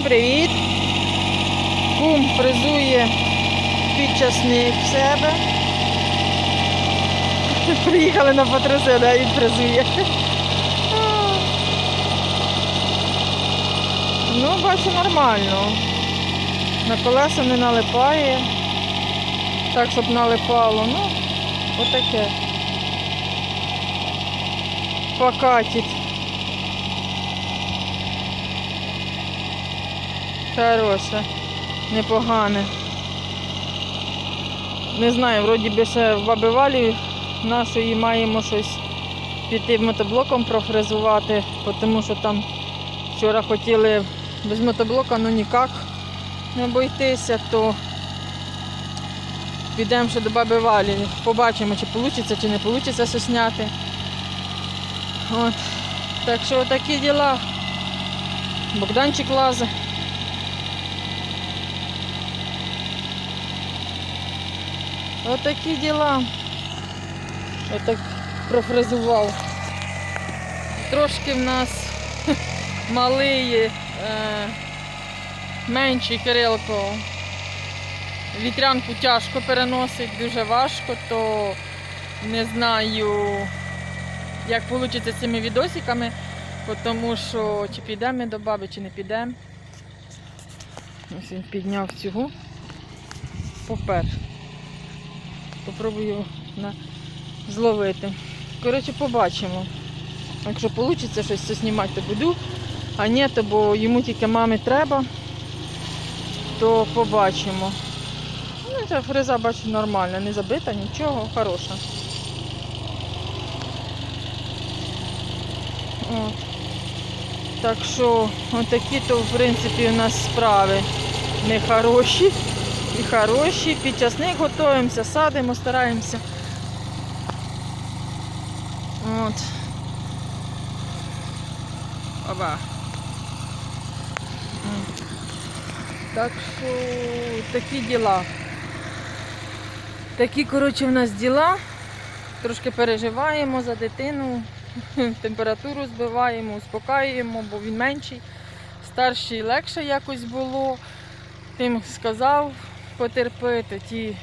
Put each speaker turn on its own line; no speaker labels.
Всім привіт! Кум фрезує підчасник в себе. Приїхали на патруси, да, він фрезує. Ну, бачу, нормально. На колеса не налипає. Так, щоб налипало. Ну, отаке. Покатить. Хороше, непогане. Не знаю, вроді би ще в Бабивалі нашої маємо щось піти мотоблоком профрезувати, тому що там вчора хотіли без мотоблока, ну ніяк не обійтися, то підемо ще до Баби Валі. Побачимо, чи вийде, чи не вийде щось зняти. От. Так що такі діла. Богданчик лазить. Отакі діла. Отак профрезував. Трошки в нас малий, е, менший Кирилко. Вітрянку тяжко переносить, дуже важко, то не знаю, як вийде з цими відосиками, тому що чи підемо ми до баби, чи не підемо. Ось він підняв цього. Попер. Попробую на... зловити. Коротше, побачимо. Якщо вийде щось знімати, то буду. А ні, то бо йому тільки мами треба, то побачимо. Ну, ця фреза, бачу, нормальна, не забита, нічого, хороша. От. Так що, отакі то, в принципі, у нас справи не хороші і хороші. Під часник готуємося, садимо, стараємося. От. Оба. Так що такі діла. Такі, коротше, в нас діла. Трошки переживаємо за дитину, температуру збиваємо, успокаюємо, бо він менший. Старший легше якось було. Тим сказав потерпити, ті